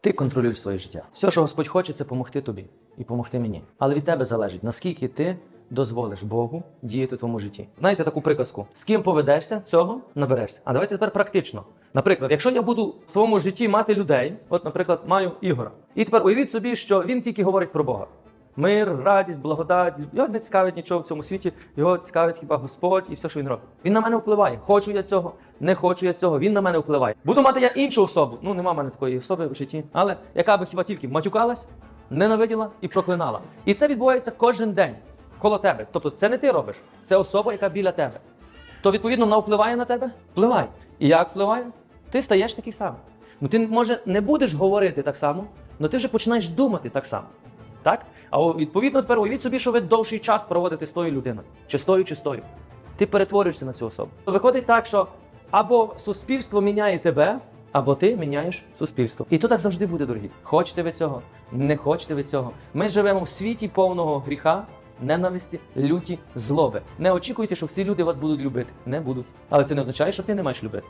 Ти контролюєш своє життя. Все, що Господь хоче, це допомогти тобі і допомогти мені. Але від тебе залежить, наскільки ти дозволиш Богу діяти в твоєму житті. Знаєте таку приказку: з ким поведешся, цього наберешся. А давайте тепер практично. Наприклад, якщо я буду в своєму житті мати людей, от, наприклад, маю Ігора, і тепер уявіть собі, що він тільки говорить про Бога. Мир, радість, благодать. Його не цікавить нічого в цьому світі. Його цікавить хіба Господь і все, що він робить. Він на мене впливає. Хочу я цього, не хочу я цього. Він на мене впливає. Буду мати я іншу особу. Ну нема в мене такої особи в житті, але яка би хіба тільки матюкалась, ненавиділа і проклинала. І це відбувається кожен день коло тебе. Тобто, це не ти робиш, це особа, яка біля тебе. То відповідно вона впливає на тебе? Впливає. І як впливає? Ти стаєш такий самий. Ну ти може не будеш говорити так само, але ти вже починаєш думати так само. Так? А відповідно тепер уявіть собі, що ви довший час проводите з тою людиною. Чи з чи з тою. Ти перетворюєшся на цю особу. Виходить так, що або суспільство міняє тебе, або ти міняєш суспільство. І то так завжди буде, дорогі. Хочете ви цього, не хочете ви цього. Ми живемо в світі повного гріха, ненависті, люті, злоби. Не очікуйте, що всі люди вас будуть любити. Не будуть. Але це не означає, що ти не маєш любити.